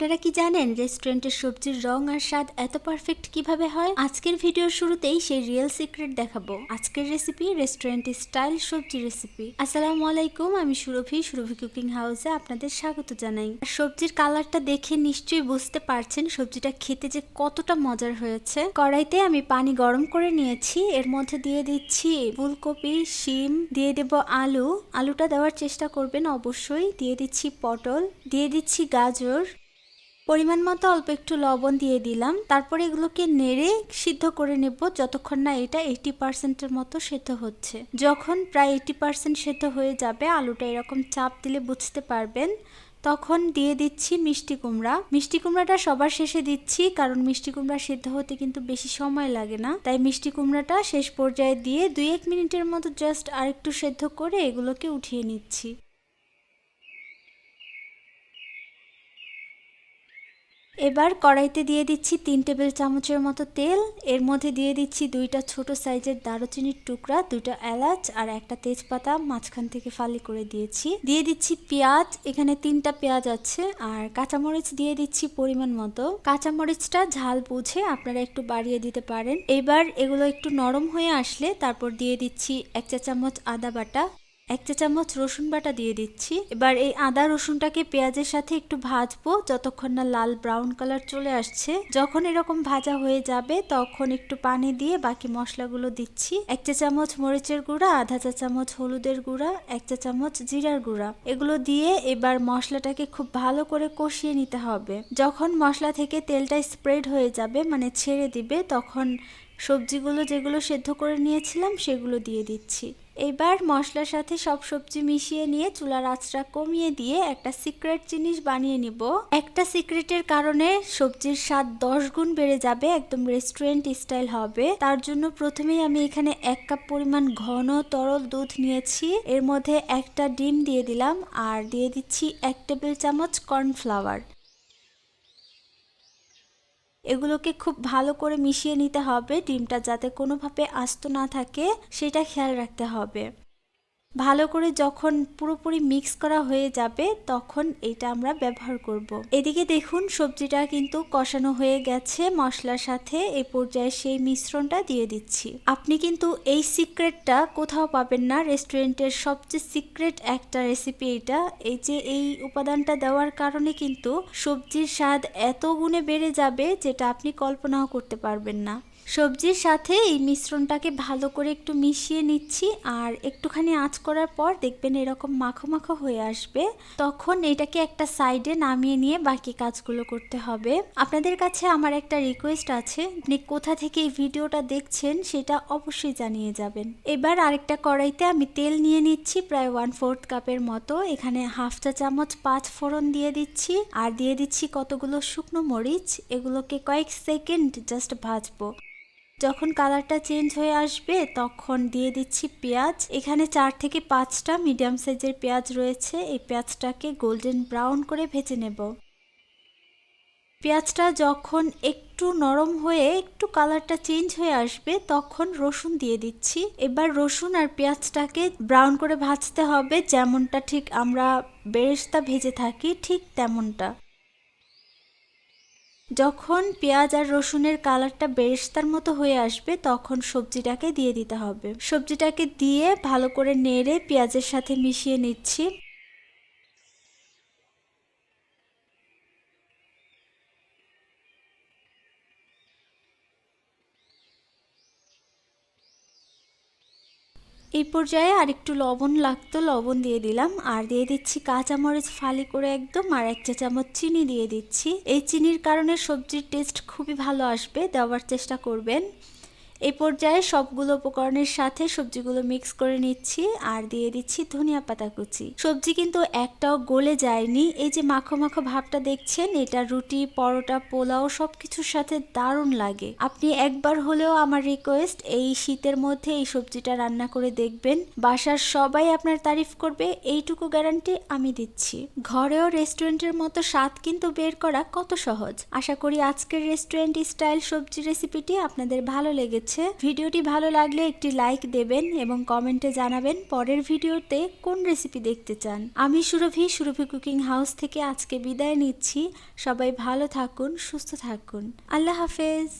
আপনারা কি জানেন রেস্টুরেন্টের সবজির রং আর স্বাদ এত পারফেক্ট কীভাবে হয়? আজকের ভিডিওর শুরুতেই সেই রিয়েল সিক্রেট দেখাবো। আজকের রেসিপি রেস্টুরেন্টের স্টাইল সবজি রেসিপি আসসালামু আলাইকুম, আমি সুরভি সুরভি কুকিং হাউসে আপনাদের স্বাগত জানাই। সবজির কালারটা দেখে নিশ্চয়ই বুঝতে পারছেন সবজিটা খেতে যে কতটা মজার হয়েছে। কড়াইতে আমি পানি গরম করে নিয়েছি, এর মধ্যে দিয়ে দিচ্ছি ফুলকপি, শিম, দিয়ে দেব আলু। আলুটা দেওয়ার চেষ্টা করবেন অবশ্যই। দিয়ে দিচ্ছি পটল, দিয়ে দিচ্ছি গাজর। পরিমাণ মতো অল্প একটু লবণ দিয়ে দিলাম। তারপরে এগুলোকে নেড়ে সিদ্ধ করে নেব যতক্ষণ না এটা এইটি পার্সেন্টের মতো সেদ্ধ হচ্ছে। যখন প্রায় এইটি পার্সেন্ট সেদ্ধ হয়ে যাবে, আলুটা এরকম চাপ দিলে বুঝতে পারবেন। তখন দিয়ে দিচ্ছি মিষ্টি কুমড়া। মিষ্টি কুমড়াটা সবার শেষে দিচ্ছি, কারণ মিষ্টি কুমড়া সিদ্ধ হতে কিন্তু বেশি সময় লাগে না। তাই মিষ্টি কুমড়াটা শেষ পর্যায়ে দিয়ে দুই এক মিনিটের মতো জাস্ট আরেকটু সেদ্ধ করে এগুলোকে উঠিয়ে নিচ্ছি। এবার কড়াইতে দিয়ে দিচ্ছি তিন টেবিল চামচের মতো তেল। এর মধ্যে দিয়ে দিচ্ছি দুইটা ছোট সাইজের দারুচিনির টুকরা দুটো এলাচ আর একটা তেজপাতা, মাঝখান থেকে ফালি করে দিয়েছি। দিয়ে দিচ্ছি পেঁয়াজ, এখানে তিনটা পেঁয়াজ আছে আর কাঁচামরিচ দিয়ে দিচ্ছি পরিমাণ মতো। কাঁচামরিচটা ঝাল বুঝে আপনারা একটু বাড়িয়ে দিতে পারেন। এবার এগুলো একটু নরম হয়ে আসলে তারপর দিয়ে দিচ্ছি এক চা চামচ আদা বাটা এক চা চামচ রসুন বাটা দিয়ে দিচ্ছি। এবার এই আদা রসুনটাকে পেঁয়াজের সাথে একটু ভাজবো, যতক্ষণ না লাল ব্রাউন কালার চলে আসছে। যখন এরকম ভাজা হয়ে যাবে, তখন একটু পানি দিয়ে বাকি মশলাগুলো দিচ্ছি। এক চা চামচ মরিচের গুঁড়া, আধা চা চামচ হলুদের গুঁড়া এক চা চামচ জিরার গুঁড়া। এগুলো দিয়ে এবার মশলাটাকে খুব ভালো করে কষিয়ে নিতে হবে। যখন মশলা থেকে তেলটা স্প্রেড হয়ে যাবে মানে ছেড়ে দিবে, তখন সবজিগুলো যেগুলো সেদ্ধ করে নিয়েছিলাম, সেগুলো দিয়ে দিচ্ছি। এবার মশলার সাথে সব সবজি মিশিয়ে নিয়ে চুলার আঁচটা কমিয়ে দিয়ে একটা সিক্রেট জিনিস বানিয়ে নিব। একটা সিক্রেটের কারণে সবজির স্বাদ দশ গুণ বেড়ে যাবে, একদম রেস্টুরেন্ট স্টাইল হবে। তার জন্য প্রথমেই আমি এখানে এক কাপ পরিমাণ ঘন তরল দুধ নিয়েছি। এর মধ্যে একটা ডিম দিয়ে দিলাম আর দিয়ে দিচ্ছি এক টেবিল চামচ কর্নফ্লাওয়ার এগুলোকে খুব ভালো করে মিশিয়ে নিতে হবে। ডিমটা যাতে কোনোভাবে আস্ত না থাকে, সেটা খেয়াল রাখতে হবে। ভালো করে যখন পুরোপুরি মিক্স করা হয়ে যাবে, তখন এটা আমরা ব্যবহার করব। এদিকে দেখুন, সবজিটা কিন্তু কষানো হয়ে গেছে। মশলার সাথে এই পর্যায়ে সেই মিশ্রণটা দিয়ে দিচ্ছি। আপনি কিন্তু এই সিক্রেটটা কোথাও পাবেন না। রেস্টুরেন্টের সবচেয়ে সিক্রেট একটা রেসিপি এটা। এই যে এই উপাদানটা দেওয়ার কারণে কিন্তু সবজির স্বাদ এত গুণে বেড়ে যাবে যেটা আপনি কল্পনাও করতে পারবেন না। সবজির সাথে এই মিশ্রণটাকে ভালো করে একটু মিশিয়ে নিচ্ছি আর একটুখানি আঁচ করার পর দেখবেন এরকম মাখো মাখো হয়ে আসবে। তখন এটাকে একটা সাইডে নামিয়ে নিয়ে বাকি কাজগুলো করতে হবে। আপনাদের কাছে আমার একটা রিকোয়েস্ট আছে। আপনি কোথা থেকে এই ভিডিওটা দেখছেন সেটা অবশ্যই জানিয়ে যাবেন। এবার আরেকটা কড়াইতে আমি তেল নিয়ে নিচ্ছি, প্রায় ওয়ান ফোর্থ কাপের মতো। এখানে হাফ চা চামচ পাঁচ ফোড়ন দিয়ে দিচ্ছি আর দিয়ে দিচ্ছি কতগুলো শুকনো মরিচ। এগুলোকে কয়েক সেকেন্ড জাস্ট ভাজবো। যখন কালারটা চেঞ্জ হয়ে আসবে, তখন দিয়ে দিচ্ছি পেঁয়াজ। এখানে চার থেকে পাঁচটা মিডিয়াম সাইজের পেঁয়াজ রয়েছে। এই পেঁয়াজটাকে গোল্ডেন ব্রাউন করে ভেজে নেব। পেঁয়াজটা যখন একটু নরম হয়ে একটু কালারটা চেঞ্জ হয়ে আসবে, তখন রসুন দিয়ে দিচ্ছি। এবার রসুন আর পেঁয়াজটাকে ব্রাউন করে ভাজতে হবে। যেমনটা ঠিক আমরা বেরেস্তা ভেজে থাকি, ঠিক তেমনটা। যখন পেঁয়াজ আর রসুনের কালারটা বেরেস্তার মতো হয়ে আসবে, তখন সবজিটাকে দিয়ে দিতে হবে। সবজিটাকে দিয়ে ভালো করে নেড়ে পেঁয়াজের সাথে মিশিয়ে নিচ্ছি। এই পর্যায়ে আর একটু লবণ লাগতো, লবণ দিয়ে দিলাম। আর দিয়ে দিচ্ছি কাঁচামরিচ ফালি করে একদম, আর এক চা চামচ চিনি দিয়ে দিচ্ছি। এই চিনির কারণে সবজির টেস্ট খুবই ভালো আসবে, দেওয়ার চেষ্টা করবেন। এই পর্যায়ে সবগুলো উপকরণের সাথে সবজিগুলো মিক্স করে নিচ্ছি আর দিয়ে দিচ্ছি ধনিয়া পাতা কুচি। সবজি কিন্তু একটাও গলে যায়নি। এই যে মাখো মাখো ভাবটা দেখছেন, এটা রুটি, পরোটা, পোলাও সব কিছুর সাথে দারুণ লাগে। আপনি একবার হলেও আমার রিকোয়েস্ট এই শীতের মধ্যে এই সবজিটা রান্না করে দেখবেন। বাসার সবাই আপনার তারিফ করবে, এইটুকু গ্যারান্টি আমি দিচ্ছি। ঘরেও রেস্টুরেন্টের মতো স্বাদ কিন্তু বের করা কত সহজ। আশা করি আজকের রেস্টুরেন্ট স্টাইল সবজি রেসিপিটি আপনাদের ভালো লেগেছে। হয়েছে ভিডিওটি ভালো লাগলে একটি লাইক দেবেন এবং কমেন্টে জানাবেন পরের ভিডিওতে কোন রেসিপি দেখতে চান। আমি সুরভি সুরভি কুকিং হাউস থেকে আজকে বিদায় নিচ্ছি। সবাই ভালো থাকুন, সুস্থ থাকুন। আল্লাহ হাফেজ।